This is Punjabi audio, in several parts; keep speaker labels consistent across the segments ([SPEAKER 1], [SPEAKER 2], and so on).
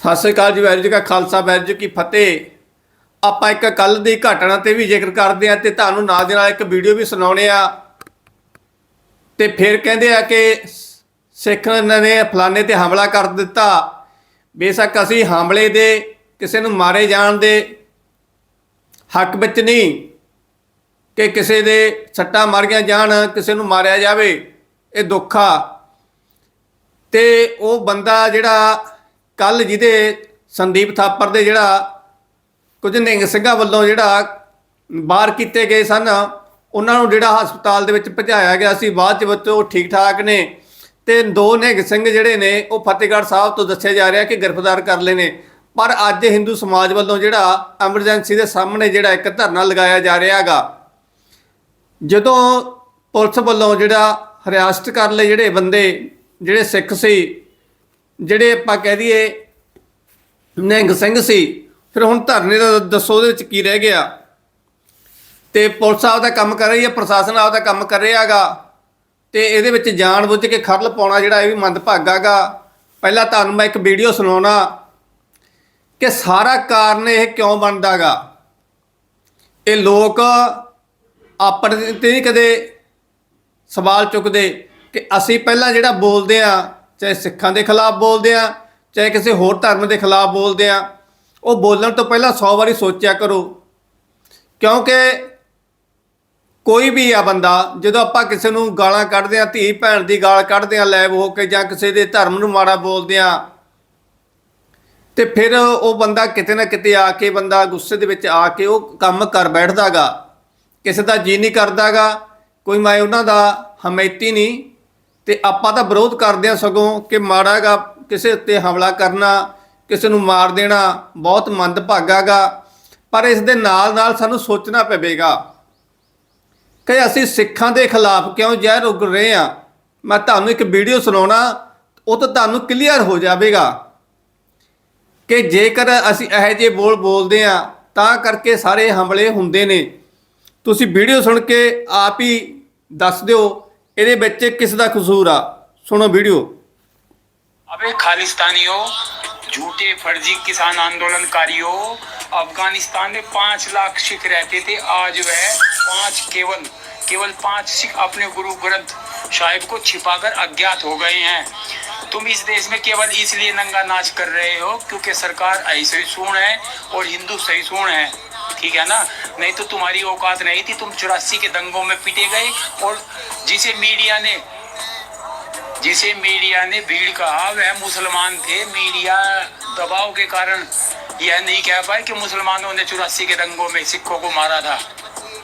[SPEAKER 1] ਸਤਿ ਸ੍ਰੀ ਅਕਾਲ ਜੀ, ਵਾਹਿਗੁਰੂ ਜੀ ਕਾ ਖਾਲਸਾ, ਵਾਹਿਗੁਰੂ ਜੀ ਕੀ ਫਤਿਹ। ਆਪਾਂ ਇੱਕ ਕੱਲ ਦੀ ਘਟਨਾ ਤੇ ਵੀ ਜ਼ਿਕਰ ਕਰਦੇ ਆ ਤੇ ਤੁਹਾਨੂੰ ਨਾਲ ਦੇ ਨਾਲ ਇੱਕ ਵੀਡੀਓ ਵੀ ਸੁਣਾਉਣੇ ਆ ਤੇ ਫਿਰ ਕਹਿੰਦੇ ਆ ਕਿ ਸਿੱਖ ਨੇ ਫਲਾਣੇ ਤੇ ਹਮਲਾ ਕਰ ਦਿੱਤਾ। ਬੇਸ਼ੱਕ ਅਸੀਂ ਹਮਲੇ ਦੇ, ਕਿਸੇ ਨੂੰ ਮਾਰੇ ਜਾਣ ਦੇ ਹੱਕ ਵਿੱਚ ਨਹੀਂ ਕਿ ਕਿਸੇ ਦੇ ਸੱਟਾਂ ਮਾਰੀਆਂ ਜਾਣ, ਕਿਸੇ ਨੂੰ ਮਾਰਿਆ ਜਾਵੇ। ਇਹ ਦੁੱਖ ਆ। ਤੇ ਉਹ ਬੰਦਾ ਜਿਹੜਾ ਕੱਲ ਜਿਹਦੇ ਸੰਦੀਪ ਥਾਪਰ ਦੇ ਜਿਹੜਾ ਕੁਝ ਨਿੰਗ ਸਿੰਘਾਂ ਵੱਲੋਂ ਜਿਹੜਾ ਬਾਹਰ ਕੀਤੇ ਗਏ ਸਨ, ਉਹਨਾਂ ਨੂੰ ਜਿਹੜਾ ਹਸਪਤਾਲ ਦੇ ਵਿੱਚ ਭਜਾਇਆ ਗਿਆ ਸੀ, ਬਾਅਦ ਚ ਵਿੱਚ ਉਹ ਠੀਕ ਠਾਕ ਨੇ ਤੇ ਦੋ ਨਿੰਗ ਸਿੰਘ ਜਿਹੜੇ ਨੇ, ਉਹ ਫਤਿਹਗੜ੍ਹ ਸਾਹਿਬ ਤੋਂ ਦੱਸਿਆ ਜਾ ਰਿਹਾ ਕਿ ਗ੍ਰਿਫਤਾਰ ਕਰ ਲਏ ਨੇ। ਪਰ ਅੱਜ ਹਿੰਦੂ ਸਮਾਜ ਵੱਲੋਂ ਜਿਹੜਾ ਐਮਰਜੈਂਸੀ ਦੇ ਸਾਹਮਣੇ ਜਿਹੜਾ ਇੱਕ ਧਰਨਾ ਲਗਾਇਆ ਜਾ ਰਿਹਾ ਹੈਗਾ, ਜਦੋਂ ਪੁਲਿਸ ਵੱਲੋਂ ਜਿਹੜਾ ਹਰਿਆਸਤ ਕਰ ਲਏ ਜਿਹੜੇ ਬੰਦੇ, ਜਿਹੜੇ ਸਿੱਖ ਸੀ ਜਿਹੜੇ ਆਪਾਂ ਕਹਿ ਦਈਏ ਨਿਹੰਗ ਸਿੰਘ ਸੀ, ਫਿਰ ਹੁਣ ਧਰਨੇ ਦਾ ਦੱਸੋ ਉਹਦੇ ਵਿੱਚ ਕੀ ਰਹਿ ਗਿਆ? ਤੇ ਪੁਲਿਸ ਆਪਦਾ ਕੰਮ ਕਰ ਰਹੀ ਹੈ, ਪ੍ਰਸ਼ਾਸਨ ਆਪਦਾ ਕੰਮ ਕਰ ਰਿਹਾ ਹੈਗਾ। ਤੇ ਇਹਦੇ ਵਿੱਚ ਜਾਣ ਬੁੱਝ ਕੇ ਖਰਲ ਪਾਉਣਾ ਜਿਹੜਾ ਇਹ ਵੀ ਮੰਦਭਾਗਾ ਗਾ ਪਹਿਲਾਂ ਤੁਹਾਨੂੰ ਮੈਂ ਇੱਕ ਵੀਡੀਓ ਸੁਣਾਉਣਾ ਕਿ ਸਾਰਾ ਕਾਰਨ ਇਹ ਕਿਉਂ ਬਣਦਾਗਾ ਇਹ ਲੋਕ ਆਪਣੇ ਤੇ ਨਹੀਂ ਕਦੇ ਸਵਾਲ ਚੁੱਕਦੇ ਕਿ ਅਸੀਂ ਪਹਿਲਾਂ ਜਿਹੜਾ ਬੋਲਦੇ ਆ ਚਾਹੇ ਸਿੱਖਾਂ ਦੇ ਖਿਲਾਫ ਬੋਲਦੇ ਆ, ਚਾਹੇ ਕਿਸੇ ਹੋਰ ਧਰਮ ਦੇ ਖਿਲਾਫ ਬੋਲਦੇ ਆ, ਉਹ ਬੋਲਣ ਤੋਂ ਪਹਿਲਾਂ 100 ਵਾਰੀ ਸੋਚਿਆ ਕਰੋ। ਕਿਉਂਕਿ ਕੋਈ ਵੀ ਆ ਬੰਦਾ, ਜਦੋਂ ਆਪਾਂ ਕਿਸੇ ਨੂੰ ਗਾਲਾਂ ਕੱਢਦੇ ਆ, ਧੀ ਭੈਣ ਦੀ ਗਾਲ ਕੱਢਦੇ ਆ ਲੈਬ ਹੋ ਕੇ ਜਾਂ ਕਿਸੇ ਦੇ ਧਰਮ ਨੂੰ ਮਾੜਾ ਬੋਲਦੇ ਆ, ਤੇ ਫਿਰ ਉਹ ਬੰਦਾ ਕਿਤੇ ਨਾ ਕਿਤੇ ਆ ਕੇ ਬੰਦਾ ਗੁੱਸੇ ਦੇ ਵਿੱਚ ਆ ਕੇ ਉਹ ਕੰਮ ਕਰ ਬੈਠਦਾਗਾ ਕਿਸੇ ਦਾ ਜੀ ਨਹੀਂ ਕਰਦਾਗਾ ਕੋਈ ਮੈਂ ਉਹਨਾਂ ਦਾ ਹਮੈਤੀ ਨਹੀਂ ਤੇ ਆਪਾਂ ਤਾਂ ਵਿਰੋਧ ਕਰਦੇ ਆ ਸਗੋਂ ਕਿ ਮਾੜਾਗਾ ਕਿਸੇ ਉੱਤੇ ਹਮਲਾ ਕਰਨਾ, ਕਿਸੇ ਨੂੰ ਮਾਰ ਦੇਣਾ, ਬਹੁਤ ਮੰਦਭਾਗਾਗਾ ਪਰ ਇਸ ਦੇ ਨਾਲ ਨਾਲ ਸਾਨੂੰ ਸੋਚਣਾ ਪਵੇਗਾ ਕਿ ਅਸੀਂ ਸਿੱਖਾਂ ਦੇ ਖਿਲਾਫ ਕਿਉਂ ਜ਼ਹਿਰ ਉਗ ਰਹੇ ਆ ਮੈਂ ਤੁਹਾਨੂੰ ਇੱਕ ਵੀਡੀਓ ਸੁਣਾਉਣਾ, ਉਹ ਤਾਂ ਤੁਹਾਨੂੰ ਕਲੀਅਰ ਹੋ ਜਾਵੇਗਾ ਕਿ ਜੇਕਰ ਅਸੀਂ ਇਹੋ ਜਿਹੇ ਬੋਲ ਬੋਲਦੇ ਆ ਤਾਂ ਕਰਕੇ ਸਾਰੇ ਹਮਲੇ ਹੁੰਦੇ ਨੇ। ਤੁਸੀਂ ਵੀਡੀਓ ਸੁਣ ਕੇ ਆਪ ਹੀ ਦੱਸ ਦਿਓ ਇਹਦੇ ਵਿੱਚ ਕਿਸ ਦਾ ਕਸੂਰ ਆ ਸੁਣੋ ਵੀਡੀਓ
[SPEAKER 2] अबे खालिस्तानियों झूठे फर्जी किसान आंदोलनकारियों अफगानिस्तान में पांच लाख सिख रहते थे आज वह पांच केवल केवल पांच सिख अपने गुरु ग्रंथ साहिब को छिपाकर अज्ञात हो गए हैं तुम इस देश में केवल इसलिए नंगा नाच कर रहे हो क्योंकि सरकार ऐसे सूण है और हिंदू सही सूण है ठीक है ना? नहीं तो तुम्हारी औकात नहीं थी, तुम चौरासी के दंगों में पिटे गए और जिसे मीडिया ने, जिसे मीडिया ने भीड़ कहा, वह मुसलमान थे। मीडिया दबाव के कारण यह नहीं कह पाए कि मुसलमानों ने चौरासी के दंगों में सिखों को मारा था।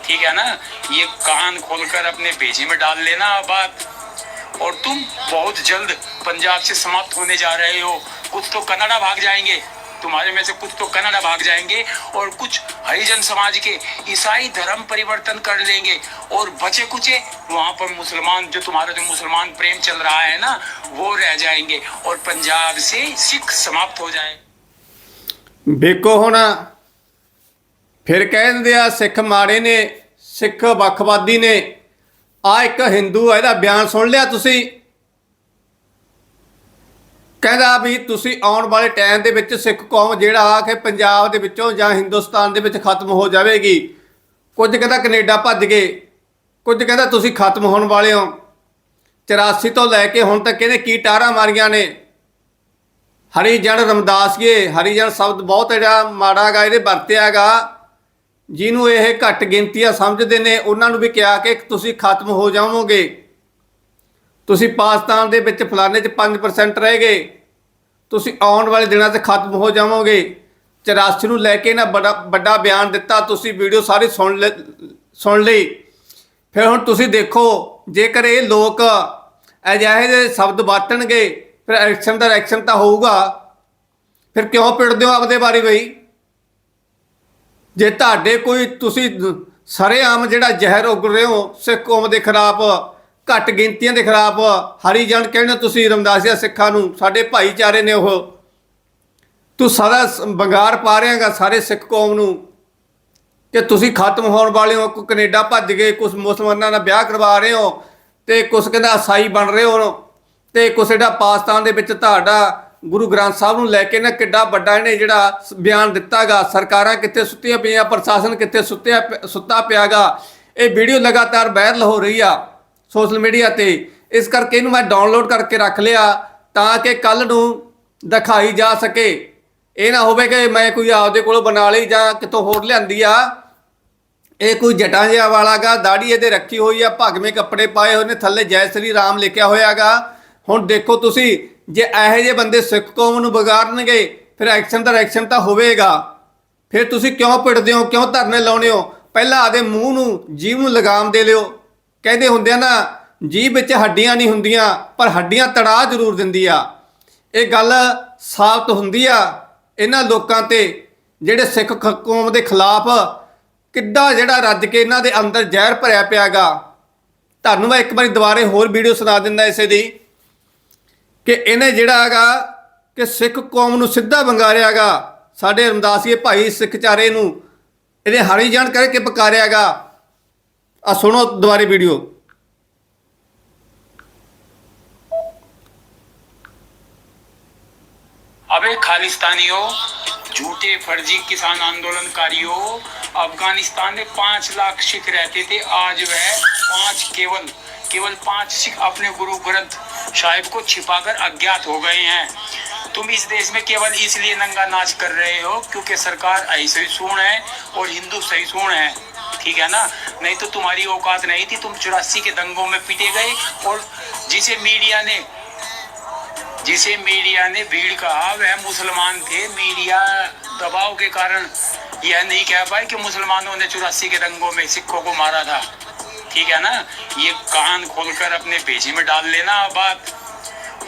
[SPEAKER 2] ठीक है ना? ये कान खोलकर अपने भेजे में डाल लेना बात। और तुम बहुत जल्द पंजाब से समाप्त होने जा रहे हो। कुछ तो कनाडा भाग जाएँगे। तुम्हारे में से कुछ तो कनाडा भाग जाएंगे और कुछ हरिजन समाज के ईसाई धर्म परिवर्तन कर लेंगे और बचे कुचे वहां पर मुसलमान जो तुम्हारा जो मुसलमान प्रेम चल रहा है ना वो रह जाएंगे और पंजाब से सिख समाप्त हो जाए
[SPEAKER 1] ਵੇਖੋ ਹੁਣ ਫਿਰ ਕਹਿ ਦਿੰਦੇ ਆ ਸਿੱਖ ਮਾੜੇ ਨੇ ਸਿੱਖ ਵੱਖਵਾਦੀ ਨੇ ਆ ਇੱਕ ਹਿੰਦੂ ਆ ਇਹਦਾ ਬਿਆਨ ਸੁਣ ਲਿਆ ਤੁਸੀਂ ਕਹਿੰਦਾ ਵੀ ਤੁਸੀਂ ਆਉਣ ਵਾਲੇ ਟਾਈਮ ਦੇ ਵਿੱਚ ਸਿੱਖ ਕੌਮ ਜਿਹੜਾ ਕਿ ਪੰਜਾਬ ਦੇ ਵਿੱਚੋਂ ਜਾਂ ਹਿੰਦੁਸਤਾਨ ਦੇ ਵਿੱਚ ਖਤਮ ਹੋ ਜਾਵੇਗੀ। ਕੁਝ ਕਹਿੰਦਾ ਕੈਨੇਡਾ ਭੱਜ ਗਏ। ਕੁਝ ਕਹਿੰਦਾ ਤੁਸੀਂ ਖਤਮ ਹੋਣ ਵਾਲੇ ਹੋ। 84 ਤੋਂ ਲੈ ਕੇ ਹੁਣ ਤੱਕ ਇਹਨੇ ਕੀ ਟਾਰਾਂ ਮਾਰੀਆਂ ਨੇ? ਹਰੀਜਨ ਰਮਦਾਸੀਏ ਹਰੀਜਨ ਸ਼ਬਦ ਬਹੁਤ ਜਿਹੜਾ ਮਾੜਾ ਗਾ, ਇਹਦੇ ਵਰਤਿਆਗਾ ਜਿਹਨੂੰ ਇਹ ਘੱਟ ਗਿਣਤੀਆਂ ਸਮਝਦੇ ਨੇ, ਉਹਨਾਂ ਨੂੰ ਵੀ ਕਿਹਾ ਕਿ ਤੁਸੀਂ ਖਤਮ ਹੋ ਜਾਵੋਗੇ। ਤੁਸੀਂ ਪਾਕਿਸਤਾਨ ਦੇ ਵਿੱਚ ਫਲਾਣੇ ਚ 5% ਰਹਿ ਗਏ। ਤੁਸੀਂ ਆਉਣ ਵਾਲੇ ਦਿਨਾਂ 'ਚ ਖਤਮ ਹੋ ਜਾਵੋਗੇ। 84 ਨੂੰ ਲੈ ਕੇ ਨਾ ਬੜਾ, ਵੱਡਾ ਬਿਆਨ ਦਿੱਤਾ, ਤੁਸੀਂ ਵੀਡੀਓ ਸਾਰੀ ਸੁਣ ਲੈ, ਸੁਣ ਲਈ। ਫਿਰ ਹੁਣ ਤੁਸੀਂ ਦੇਖੋ, ਜੇਕਰ ਇਹ ਲੋਕ ਅਜਿਹੇ ਜਿਹੇ ਸ਼ਬਦ ਵਰਤਣਗੇ, ਫਿਰ ਐਕਸ਼ਨ ਦਾ ਐਕਸ਼ਨ ਤਾਂ ਹੋਊਗਾ। ਫਿਰ ਕਿਉਂ ਪਿੜਦੇ ਹੋ ਆਪਦੇ ਬਾਰੇ ਬਈ? ਜੇ ਤੁਹਾਡੇ ਕੋਈ ਤੁਸੀਂ ਸਰੇਆਮ ਜਿਹੜਾ ਜ਼ਹਿਰ ਉਗ ਰਹੇ ਹੋ, ਸਿੱਖ ਕੌਮ ਦੇ ਖਿਲਾਫ ਘੱਟ ਗਿਣਤੀਆਂ ਦੇ ਖਿਲਾਫ ਹਰੀਜਨ ਕਹਿੰਦੇ ਤੁਸੀਂ ਰਮਦਾਸੀਆ ਸਿੱਖਾਂ ਨੂੰ, ਸਾਡੇ ਭਾਈਚਾਰੇ ਨੇ ਉਹ। ਤੂੰ ਸਾਰਾ ਸ- ਬੰਗਾਰ ਪਾ ਰਿਹਾਗਾ ਸਾਰੇ ਸਿੱਖ ਕੌਮ ਨੂੰ ਕਿ ਤੁਸੀਂ ਖਤਮ ਹੋਣ ਵਾਲੇ ਹੋ, ਕੋਈ ਕੈਨੇਡਾ ਭੱਜ ਗਏ ਕੁਝ ਮੁਸਲਮਾਨਾਂ ਨਾਲ ਵਿਆਹ ਕਰਵਾ ਰਹੇ ਹੋ ਤੇ ਕੁਝ ਕਹਿੰਦਾ ਈਸਾਈ ਬਣ ਰਹੇ ਹੋ ਤੇ ਕੁਛ ਜਿਹੜਾ ਪਾਕਿਸਤਾਨ ਦੇ ਵਿੱਚ ਤੁਹਾਡਾ ਗੁਰੂ ਗ੍ਰੰਥ ਸਾਹਿਬ ਨੂੰ ਲੈ ਕੇ ਨਾ ਕਿੱਡਾ ਵੱਡਾ ਇਹਨੇ ਜਿਹੜਾ ਸ- ਬਿਆਨ ਦਿੱਤਾਗਾ, ਸਰਕਾਰਾਂ ਕਿੱਥੇ ਸੁੱਤੀਆਂ ਪਈਆਂ, ਪ੍ਰਸ਼ਾਸਨ ਕਿੱਥੇ ਸੁੱਤਿਆ ਪ- ਸੁੱਤਾ ਪਿਆਗਾ, ਇਹ ਵੀਡੀਓ ਲਗਾਤਾਰ ਵਾਇਰਲ ਹੋ ਰਹੀ ਆ। ਸੋਸ਼ਲ ਮੀਡੀਆ ਤੇ। ਇਸ ਕਰਕੇ ਇਹਨੂੰ ਮੈਂ ਡਾਊਨਲੋਡ ਕਰਕੇ ਰੱਖ ਲਿਆ ਤਾਂ ਕਿ ਕੱਲ ਨੂੰ ਦਿਖਾਈ ਜਾ ਸਕੇ। ਇਹ ਨਾ ਹੋਵੇ ਕਿ ਮੈਂ ਕੋਈ ਆਪਦੇ ਕੋਲੋਂ ਬਣਾ ਲਈ ਜਾਂ ਕਿਤੋਂ ਹੋਰ ਲਿਆਂਦੀ ਆ। ਇਹ ਕੋਈ ਜਟਾਂ ਜਿਹਾ ਵਾਲਾਗਾ ਦਾੜੀ ਇਹਦੇ ਰੱਖੀ ਹੋਈ ਆ, ਭਗਵੇਂ ਕੱਪੜੇ ਪਾਏ ਹੋਏ ਨੇ, ਥੱਲੇ ਜੈ ਸ੍ਰੀ ਰਾਮ ਲਿਖਿਆ ਹੋਇਆਗਾ। ਹੁਣ ਦੇਖੋ ਤੁਸੀਂ, ਜੇ ਇਹੋ ਜਿਹੇ ਬੰਦੇ ਸਿੱਖ ਕੌਮ ਨੂੰ ਵਿਗਾੜਨਗੇ, ਫਿਰ ਐਕਸ਼ਨ ਦਾ ਐਕਸ਼ਨ ਤਾਂ ਹੋਵੇਗਾ। ਫਿਰ ਤੁਸੀਂ ਕਿਉਂ ਪਿੜਦੇ ਹੋ, ਕਿਉਂ ਧਰਨੇ ਲਾਉਣੇ ਹੋ? ਪਹਿਲਾਂ ਆਦੇ ਮੂੰਹ ਨੂੰ ਜੀਵ ਨੂੰ ਲਗਾਮ ਦੇ ਲਿਓ। ਕਹਿੰਦੇ ਹੁੰਦੇ ਆ ਨਾ, ਜੀਭ ਵਿੱਚ ਹੱਡੀਆਂ ਨਹੀਂ ਹੁੰਦੀਆਂ, ਪਰ ਹੱਡੀਆਂ ਤੜਾ ਜ਼ਰੂਰ ਦਿੰਦੀ ਆ ਇਹ ਗੱਲ ਸਾਬਤ ਹੁੰਦੀ ਆ ਇਹਨਾਂ ਲੋਕਾਂ ਤੇ, ਜਿਹੜੇ ਸਿੱਖ ਕੌਮ ਦੇ ਖਿਲਾਫ ਕਿੱਡਾ ਜਿਹੜਾ ਰੱਜ ਕੇ ਇਹਨਾਂ ਦੇ ਅੰਦਰ ਜ਼ਹਿਰ ਭਰਿਆ ਪਿਆਗਾ। ਤੁਹਾਨੂੰ ਮੈਂ ਇੱਕ ਵਾਰੀ ਦੁਬਾਰੇ ਹੋਰ ਵੀਡੀਓ ਸੁਣਾ ਦਿੰਦਾ ਇਸੇ ਦੀ, ਕਿ ਇਹਨੇ ਜਿਹੜਾ ਹੈਗਾ ਕਿ ਸਿੱਖ ਕੌਮ ਨੂੰ ਸਿੱਧਾ ਵੰਗਾਰਿਆਗਾ। ਸਾਡੇ ਰਮਦਾਸੀਏ ਭਾਈ ਸਿੱਖਚਾਰੇ ਨੂੰ ਇਹਨੇ ਹਰੀ ਜਾਣ ਕਰਕੇ ਪਕਾਰਿਆਗਾ। आ, सुनो दोबारे वीडियो।
[SPEAKER 2] अबे खालिस्तानियों, झूठे फर्जी किसान आंदोलनकारियों, अफ़गानिस्तान में पाँच लाख सिख रहते थे, आज वह पाँच केवल केवल पाँच सिख अपने गुरु ग्रंथ साहिब को छिपाकर अज्ञात हो गए हैं। तुम इस देश में केवल इसलिए नंगा नाच कर रहे हो क्योंकि सरकार अहिसूण है और हिंदू सही सुन है। ठीक है ना? नहीं तो तुम्हारी औकात नहीं थी, तुम चौरासी के दंगों में पीटे गए और जिसे मीडिया ने, जिसे मीडिया ने भीड़ कहा, वह मुसलमान थे। मीडिया दबाव के कारण यह नहीं कह पाए कि मुसलमानों ने चौरासी के दंगों में सिखों को मारा था। ठीक है ना? ये कान खोलकर अपने भेजे में डाल लेना बात।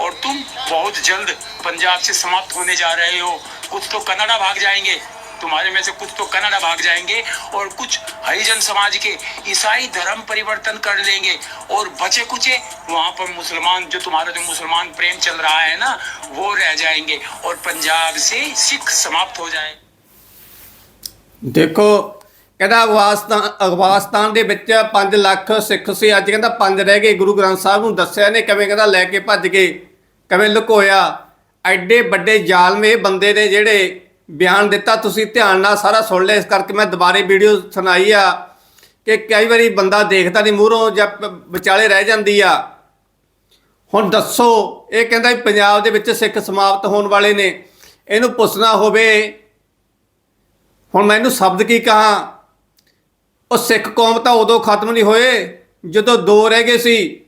[SPEAKER 2] और तुम बहुत जल्द पंजाब से समाप्त होने जा रहे हो। कुछ तो कनाडा भाग जाएँगे। तुम्हारे में से कुछ तो कनाडा भाग जाएंगे और कुछ हरिजन समाज के ईसाई धर्म परिवर्तन कर लेंगे और बचे कुचे वहां पर मुसलमान जो तुम्हारा जो मुसलमान प्रेम चल रहा है ना वो रह जाएंगे और पंजाब से सिख समाप्त हो जाए
[SPEAKER 1] ਦੇਖੋ ਕਹਿੰਦਾ ਅਫਗਾਨਿਸਤਾਨ ਅਫਗਾਨਿਸਤਾਨ ਦੇ ਵਿੱਚ 5 ਲੱਖ ਸਿੱਖ ਸੀ ਅੱਜ ਕਹਿੰਦਾ 5 ਰਹਿ ਗਏ ਗੁਰੂ ਗ੍ਰੰਥ ਸਾਹਿਬ ਨੂੰ ਦੱਸਿਆ ਨੇ ਕਿਵੇਂ ਕਹਿੰਦਾ ਲੈ ਕੇ ਭੱਜ ਗਏ ਕਿਵੇਂ ਲੁਕੋਇਆ ਐਡੇ ਵੱਡੇ ਜ਼ਾਲਮ ਇਹ ਬੰਦੇ ਨੇ ਜਿਹੜੇ ਬਿਆਨ ਦਿੱਤਾ, ਤੁਸੀਂ ਧਿਆਨ ਨਾਲ ਸਾਰਾ ਸੁਣ ਲਿਆ। ਇਸ ਕਰਕੇ ਮੈਂ ਦੁਬਾਰੇ ਵੀਡੀਓ ਸੁਣਾਈ ਆ ਕਿ ਕਈ ਵਾਰੀ ਬੰਦਾ ਦੇਖਦਾ ਨਹੀਂ ਮੂਹਰੋਂ ਜਾਂ ਵਿਚਾਲੇ ਰਹਿ ਜਾਂਦੀ ਆ। ਹੁਣ ਦੱਸੋ, ਇਹ ਕਹਿੰਦਾ ਵੀ ਪੰਜਾਬ ਦੇ ਵਿੱਚ ਸਿੱਖ ਸਮਾਪਤ ਹੋਣ ਵਾਲੇ ਨੇ। ਇਹਨੂੰ ਪੁੱਛਣਾ ਹੋਵੇ, ਹੁਣ ਮੈਂ ਇਹਨੂੰ ਸ਼ਬਦ ਕੀ ਕਹਾਂ? ਉਹ ਸਿੱਖ ਕੌਮ ਤਾਂ ਉਦੋਂ ਖਤਮ ਨਹੀਂ ਹੋਏ, ਜਦੋਂ ਦੋ ਰਹਿ ਗਏ ਸੀ।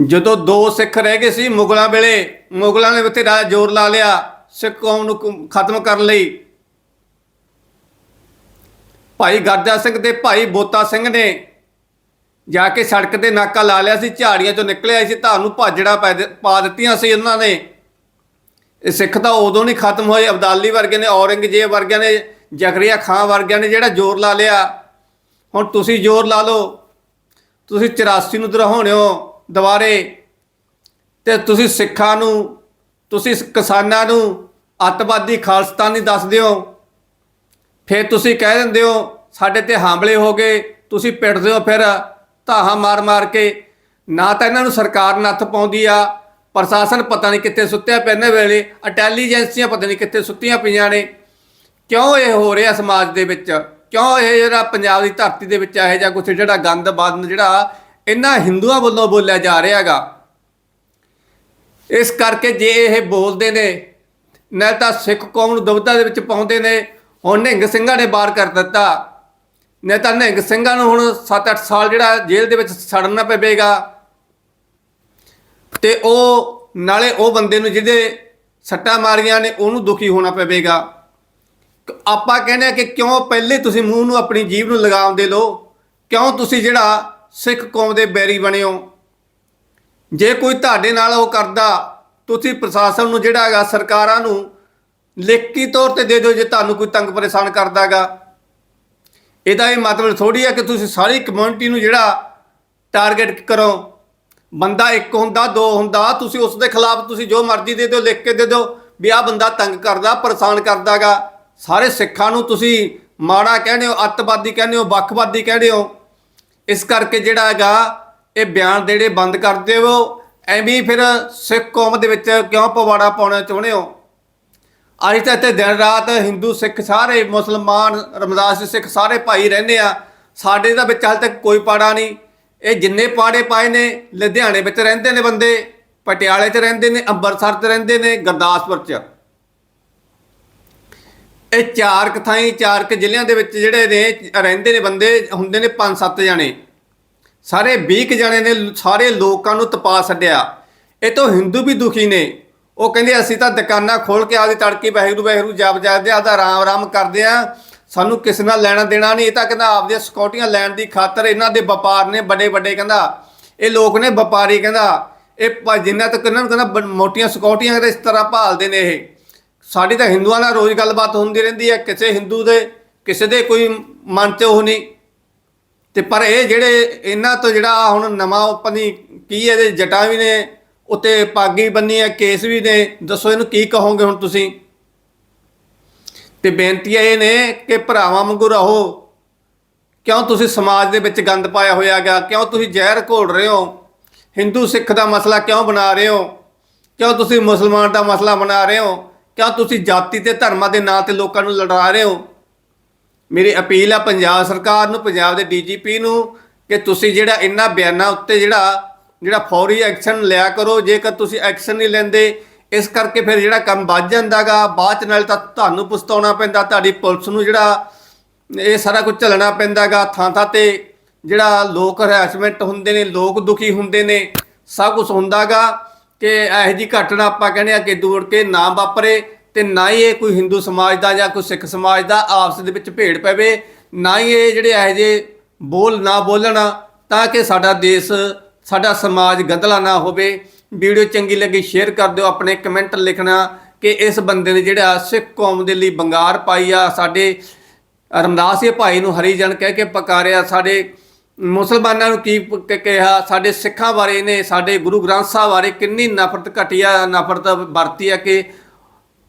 [SPEAKER 1] ਜਦੋਂ ਦੋ ਸਿੱਖ ਰਹਿ ਗਏ ਸੀ ਮੁਗਲਾਂ ਵੇਲੇ, ਮੁਗਲਾਂ ਨੇ ਉੱਥੇ ਬਥੇਰਾ ਜ਼ੋਰ ਲਾ ਲਿਆ, ਸਿੱਖ ਕੌਮ ਨੂੰ ਖਤਮ ਕਰਨ ਲਈ। ਭਾਈ ਗਰਜਾ ਸਿੰਘ ਤੇ ਭਾਈ ਬੋਤਾ ਸਿੰਘ ਨੇ ਜਾ ਕੇ ਸੜਕ ਤੇ ਨਾਕਾ ਲਾ ਲਿਆ ਸੀ, ਝਾੜੀਆਂ ਚੋਂ ਨਿਕਲਿਆ ਸੀ ਤੁਹਾਨੂੰ ਭਾਜੜਾ ਪੈ ਪਾ ਦਿੱਤੀਆਂ ਸੀ ਉਹਨਾਂ ਨੇ। ਇਹ ਸਿੱਖ ਤਾਂ ਉਦੋਂ ਨਹੀਂ ਖਤਮ ਹੋਏ, ਅਬਦਾਲੀ ਵਰਗੇ ਨੇ, ਔਰੰਗਜ਼ੇਬ ਵਰਗਿਆਂ ਨੇ, ਜ਼ਕਰੀਆ ਖਾਨ ਵਰਗਿਆਂ ਨੇ ਜਿਹੜਾ ਜ਼ੋਰ ਲਾ ਲਿਆ। ਹੁਣ ਤੁਸੀਂ ਜ਼ੋਰ ਲਾ ਲਓ, ਤੁਸੀਂ 84 ਨੂੰ ਦਰਹਾਉਣੇ ਹੋ। ਦੁਬਾਰੇ ਤੇ ਤੁਸੀਂ ਸਿੱਖਾਂ ਨੂੰ, ਤੁਸੀਂ ਕਿਸਾਨਾਂ ਨੂੰ ਅੱਤਵਾਦੀ ਖਾਲਸਤਾਨੀ ਦੱਸਦੇ ਹੋ। ਫਿਰ ਤੁਸੀਂ ਕਹਿ ਦਿੰਦੇ ਹੋ, ਸਾਡੇ ਤੇ ਹਮਲੇ ਹੋ ਗਏ, ਤੁਸੀਂ ਪਿੱਟਦੇ ਹੋ ਫਿਰ ਧਾਹਾਂ ਮਾਰ-ਮਾਰ ਕੇ। ਨਾ ਤਾਂ ਇਹਨਾਂ ਨੂੰ ਸਰਕਾਰ ਨੱਥ ਪਾਉਂਦੀ ਆ, ਪ੍ਰਸ਼ਾਸਨ ਪਤਾ ਨਹੀਂ ਕਿੱਥੇ ਸੁੱਤਿਆ ਪਿਆ ਇਹਨਾਂ ਵੇਲੇ, ਇੰਟੈਲੀਜੈਂਸੀਆਂ ਪਤਾ ਨਹੀਂ ਕਿੱਥੇ ਸੁੱਤੀਆਂ ਪਈਆਂ ਨੇ। ਕਿਉਂ ਇਹ ਹੋ ਰਿਹਾ ਸਮਾਜ ਦੇ ਵਿੱਚ? ਕਿਉਂ ਇਹ ਜਿਹੜਾ ਪੰਜਾਬ ਦੀ ਧਰਤੀ ਦੇ ਵਿੱਚ ਇਹੋ ਜਿਹਾ ਕੁਝ ਜਿਹੜਾ ਗੰਦ, ਬੰਦ ਜਿਹੜਾ ਇਹਨਾਂ ਹਿੰਦੂਆਂ ਵੱਲੋਂ ਬੋਲਿਆ ਜਾ ਰਿਹਾ ਹੈਗਾ। ਇਸ ਕਰਕੇ ਜੇ ਇਹ ਬੋਲਦੇ ਨੇ ਨਾ ਤਾਂ ਸਿੱਖ ਕੌਮ ਨੂੰ ਦੁਬਧਾ ਦੇ ਵਿੱਚ ਪਾਉਂਦੇ ਨੇ, ਹੁਣ ਨਿਹੰਗ ਸਿੰਘਾਂ ਨੇ ਬਾਹਰ ਕਰ ਦਿੱਤਾ। ਨਹੀਂ ਤਾਂ ਨਿਹੰਗ ਸਿੰਘਾਂ ਨੂੰ ਹੁਣ 7-8 ਸਾਲ ਜਿਹੜਾ ਜੇਲ੍ਹ ਦੇ ਵਿੱਚ ਸੜਨਾ ਪਵੇਗਾ। ਤੇ ਉਹ, ਨਾਲੇ ਉਹ ਬੰਦੇ ਨੂੰ ਜਿਹਦੇ ਸੱਟਾਂ ਮਾਰੀਆਂ ਨੇ, ਉਹਨੂੰ ਦੁਖੀ ਹੋਣਾ ਪਵੇਗਾ। ਆਪਾਂ ਕਹਿੰਦੇ ਆ ਕਿ ਕਿਉਂ ਪਹਿਲੇ ਤੁਸੀਂ ਮੂੰਹ ਨੂੰ ਆਪਣੀ ਜੀਭ ਨੂੰ ਲਗਾਮ ਦੇ ਲਓ? ਕਿਉਂ ਤੁਸੀਂ ਜਿਹੜਾ ਸਿੱਖ ਕੌਮ ਦੇ ਬੈਰੀ ਬਣੇ ਹੋ ਜੇ ਕੋਈ ਤੁਹਾਡੇ ਨਾਲ ਉਹ ਕਰਦਾ, ਤੁਸੀਂ ਪ੍ਰਸ਼ਾਸਨ ਨੂੰ ਜਿਹੜਾ ਹੈਗਾ ਸਰਕਾਰਾਂ ਨੂੰ ਲਿਖਤੀ ਤੌਰ ਤੇ ਦੇ ਦਿਓ ਜੇ ਤੁਹਾਨੂੰ ਕੋਈ ਤੰਗ ਪਰੇਸ਼ਾਨ ਕਰਦਾਗਾ ਇਹਦਾ ਇਹ ਮਤਲਬ ਥੋੜੀ ਹੈ ਕਿ ਤੁਸੀਂ ਸਾਰੀ ਕਮਿਊਨਿਟੀ ਨੂੰ ਜਿਹੜਾ ਟਾਰਗੇਟ ਕਰੋ। ਬੰਦਾ ਇੱਕ ਹੁੰਦਾ, ਦੋ ਹੁੰਦਾ, ਤੁਸੀਂ ਉਸ ਦੇ ਖਿਲਾਫ ਤੁਸੀਂ ਜੋ ਮਰਜ਼ੀ ਦੇ ਦਿਓ, ਲਿਖ ਕੇ ਦੇ ਦਿਓ ਵੀ ਆਹ ਬੰਦਾ ਤੰਗ ਕਰਦਾ, ਪਰੇਸ਼ਾਨ ਕਰਦਾਗਾ ਸਾਰੇ ਸਿੱਖਾਂ ਨੂੰ ਤੁਸੀਂ ਮਾੜਾ ਕਹਿੰਦੇ ਹੋ, ਅੱਤਵਾਦੀ ਕਹਿੰਦੇ ਹੋ, ਵੱਖਵਾਦੀ ਕਹਿੰਦੇ ਹੋ। ਇਸ ਕਰਕੇ ਜਿਹੜਾ ਹੈਗਾ, ਇਹ ਬਿਆਨ ਦੇਣੇ ਬੰਦ ਕਰ ਦਿਓ। ਐਵੇਂ ਫਿਰ ਸਿੱਖ ਕੌਮ ਦੇ ਵਿੱਚ ਕਿਉਂ ਪਵਾੜਾ ਪਾਉਣਾ ਚਾਹੁੰਦੇ ਹੋ? ਅੱਜ ਤਾਂ ਇੱਥੇ ਦਿਨ ਰਾਤ ਹਿੰਦੂ ਸਿੱਖ ਸਾਰੇ ਮੁਸਲਮਾਨ, ਰਮਦਾਸ ਸਿੱਖ ਸਾਰੇ ਭਾਈ ਰਹਿੰਦੇ ਆ। ਸਾਡੇ ਦਾ ਵਿੱਚ ਹਾਲ ਤੱਕ ਕੋਈ ਪਾੜਾ ਨਹੀਂ। ਇਹ ਜਿੰਨੇ ਪਾੜੇ ਪਾਏ ਨੇ, ਲੁਧਿਆਣੇ ਵਿੱਚ ਰਹਿੰਦੇ ਨੇ ਬੰਦੇ, ਪਟਿਆਲੇ 'ਚ ਰਹਿੰਦੇ ਨੇ, ਅੰਮ੍ਰਿਤਸਰ 'ਚ ਰਹਿੰਦੇ ਨੇ, ਗੁਰਦਾਸਪੁਰ 'ਚ। ਇਹ ਚਾਰ ਕੁ ਥਾਈਂ, ਚਾਰ ਕੁ ਜ਼ਿਲ੍ਹਿਆਂ ਦੇ ਵਿੱਚ ਜਿਹੜੇ ਨੇ, ਰਹਿੰਦੇ ਨੇ ਬੰਦੇ, ਹੁੰਦੇ ਨੇ ਪੰਜ ਸੱਤ ਜਣੇ। ਸਾਰੇ 20 ਕੁ ਜਣੇ ਨੇ, ਸਾਰੇ ਲੋਕਾਂ ਨੂੰ ਤਪਾ ਛੱਡਿਆ। ਇਹ ਤੋਂ ਹਿੰਦੂ ਵੀ ਦੁਖੀ ਨੇ। ਉਹ ਕਹਿੰਦੇ, ਅਸੀਂ ਤਾਂ ਦੁਕਾਨਾਂ ਖੋਲ ਕੇ ਆਪਦੀ ਤੜਕੇ ਬਹਿਰੂ ਬਹਿਰੂ ਜਪ ਜਾਂਦੇ ਆ ਆਦਾ ਰਾਮ ਰਾਮ ਕਰਦੇ ਆ। ਸਾਨੂੰ ਕਿਸੇ ਨਾਲ ਲੈਣਾ ਦੇਣਾ ਨਹੀਂ। ਇਹ ਤਾਂ ਕਹਿੰਦਾ, ਆਪਦੀਆਂ ਸਿਕਿਉਰਟੀਆਂ ਲੈਣ ਦੀ ਖਾਤਰ ਇਹਨਾਂ ਦੇ ਵਪਾਰ ਨੇ ਵੱਡੇ ਵੱਡੇ। ਕਹਿੰਦਾ, ਇਹ ਲੋਕ ਨੇ ਵਪਾਰੀ, ਕਹਿੰਦਾ, ਇਹ ਜਿੰਨਾ ਤੱਕ ਇਹਨਾਂ ਨੂੰ ਕਹਿੰਦਾ ਮੋਟੀਆਂ ਸਿਕਿਉਰਟੀਆਂ ਇਸ ਤਰ੍ਹਾਂ ਭਾਲਦੇ ਨੇ ਇਹ। ਸਾਡੀ ਤਾਂ ਹਿੰਦੂਆਂ ਨਾਲ ਰੋਜ਼ ਗੱਲਬਾਤ ਹੁੰਦੀ ਰਹਿੰਦੀ ਹੈ, ਕਿਸੇ ਹਿੰਦੂ ਦੇ, ਕਿਸੇ ਦੇ ਕੋਈ ਮਨ 'ਚ ਉਹ ਨਹੀਂ। ਤੇ ਪਰ ਇਹ ਜਿਹੜੇ ਇਹਨਾਂ ਤੋਂ ਜਿਹੜਾ ਹੁਣ ਨਵਾਂ ਉਪਨੀ ਕੀ ਇਹਦੇ ਜਟਾਂ ਵੀ ਨੇ, ਉੱਤੇ ਪਾਗੀ ਬੰਨੀ ਹੈ, ਕੇਸ ਵੀ ਨੇ, ਦੱਸੋ ਇਹਨੂੰ ਕੀ ਕਹੋਗੇ ਹੁਣ ਤੁਸੀਂ? ਤੇ ਬੇਨਤੀ ਇਹ ਨੇ ਕਿ ਭਰਾਵਾਂ ਵਾਂਗੂ ਰਹੋ। ਕਿਉਂ ਤੁਸੀਂ ਸਮਾਜ ਦੇ ਵਿੱਚ ਗੰਦ ਪਾਇਆ ਹੋਇਆ ਹੈਗਾ? ਕਿਉਂ ਤੁਸੀਂ ਜ਼ਹਿਰ ਘੋਲ ਰਹੇ ਹੋ? ਹਿੰਦੂ ਸਿੱਖ ਦਾ ਮਸਲਾ ਕਿਉਂ ਬਣਾ ਰਹੇ ਹੋ? ਕਿਉਂ ਤੁਸੀਂ ਮੁਸਲਮਾਨ ਦਾ ਮਸਲਾ ਬਣਾ ਰਹੇ ਹੋ? ਕਿਆ ਤੁਸੀਂ ਜਾਤੀ ਤੇ ਧਰਮਾਂ ਦੇ ਨਾਂ ਤੇ ਲੋਕਾਂ ਨੂੰ ਲੜਾ ਰਹੇ ਹੋ? ਮੇਰੀ ਅਪੀਲ ਆ ਪੰਜਾਬ ਸਰਕਾਰ ਨੂੰ, ਪੰਜਾਬ ਦੇ ਡੀਜੀਪੀ ਨੂੰ ਕਿ ਤੁਸੀਂ ਜਿਹੜਾ ਇਹਨਾਂ ਬਿਆਨਾਂ ਉੱਤੇ ਜਿਹੜਾ ਜਿਹੜਾ ਫੌਰੀ ਐਕਸ਼ਨ ਲਿਆ ਕਰੋ, ਜੇਕਰ ਤੁਸੀਂ ਐਕਸ਼ਨ ਨਹੀਂ ਲੈਂਦੇ, ਇਸ ਕਰਕੇ ਫਿਰ ਜਿਹੜਾ ਕੰਮ ਵੱਜ ਜਾਂਦਾਗਾ, ਬਾਅਦ ਚ ਨਾਲ ਤਾਂ ਤੁਹਾਨੂੰ ਪਛਤਾਉਣਾ ਪੈਂਦਾ, ਤੁਹਾਡੀ ਪੁਲਿਸ ਨੂੰ ਜਿਹੜਾ ਇਹ ਸਾਰਾ ਕੁਝ ਝੱਲਣਾ ਪੈਂਦਾਗਾ ਥਾਂ ਥਾਂ ਤੇ ਜਿਹੜਾ ਲੋਕ ਹਰੈਸਮੈਂਟ ਹੁੰਦੇ ਨੇ, ਲੋਕ ਦੁਖੀ ਹੁੰਦੇ ਨੇ, ਸਭ ਕੁਝ ਹੁੰਦਾਗਾ। ਕਿ ਇਹੋ ਜੀ ਘਟਨਾ ਆਪਾਂ ਕਹਿੰਦੇ ਆ ਕਿ ਦੂਰ ਕੇ ਨਾ ਵਾਪਰੇ ਤੇ ਨਾ ਹੀ ਇਹ ਕੋਈ ਹਿੰਦੂ ਸਮਾਜ ਦਾ ਜਾਂ ਕੋਈ ਸਿੱਖ ਸਮਾਜ ਦਾ ਆਪਸ ਦੇ ਵਿੱਚ ਭੇੜ ਪਵੇ, ਨਾ ਹੀ ਇਹ ਜਿਹੜੇ ਇਹੋ ਜਿਹੇ ਬੋਲ ਨਾ ਬੋਲਣ ਤਾਂ ਕਿ ਸਾਡਾ ਦੇਸ਼, ਸਾਡਾ ਸਮਾਜ ਗੰਦਲਾ ਨਾ ਹੋਵੇ। ਵੀਡੀਓ ਚੰਗੀ ਲੱਗੀ ਸ਼ੇਅਰ ਕਰ ਦਿਓ, ਆਪਣੇ ਕਮੈਂਟ ਲਿਖਣਾ ਕਿ ਇਸ ਬੰਦੇ ਨੇ ਜਿਹੜਾ ਸਿੱਖ ਕੌਮ ਦੇ ਲਈ ਬੰਗਾਰ ਪਾਈ ਆ। ਸਾਡੇ ਰਮਦਾਸੀਏ ਭਾਈ ਨੂੰ ਹਰੀਜਨ ਕਹਿ ਕੇ ਪਕਾਰਿਆ, ਸਾਡੇ ਮੁਸਲਮਾਨਾਂ ਨੂੰ ਕੀ ਕ- ਕਿਹਾ? ਸਾਡੇ ਸਿੱਖਾਂ ਬਾਰੇ ਨੇ, ਸਾਡੇ ਗੁਰੂ ਗ੍ਰੰਥ ਸਾਹਿਬ ਬਾਰੇ ਕਿੰਨੀ ਨਫ਼ਰਤ ਘਟੀਆ ਨਫ਼ਰਤ ਵਰਤੀ ਹੈ ਕਿ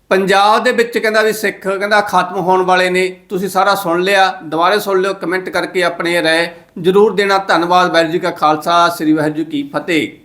[SPEAKER 1] ਪੰਜਾਬ ਦੇ ਵਿੱਚ ਕਹਿੰਦਾ ਵੀ ਸਿੱਖ ਕਹਿੰਦਾ ਖਤਮ ਹੋਣ ਵਾਲੇ ਨੇ। ਤੁਸੀਂ ਸਾਰਾ ਸੁਣ ਲਿਆ, ਦੁਬਾਰੇ ਸੁਣ ਲਿਓ, ਕਮੈਂਟ ਕਰਕੇ ਆਪਣੇ ਰਾਏ ਜਰੂਰ ਦੇਣਾ। ਧੰਨਵਾਦ, ਵਾਹਿਗੁਰੂ ਜੀ ਕਾ ਖਾਲਸਾ, ਸ੍ਰੀ ਵਾਹਿਗੁਰੂ ਜੀ ਕੀ ਫਤਿਹ।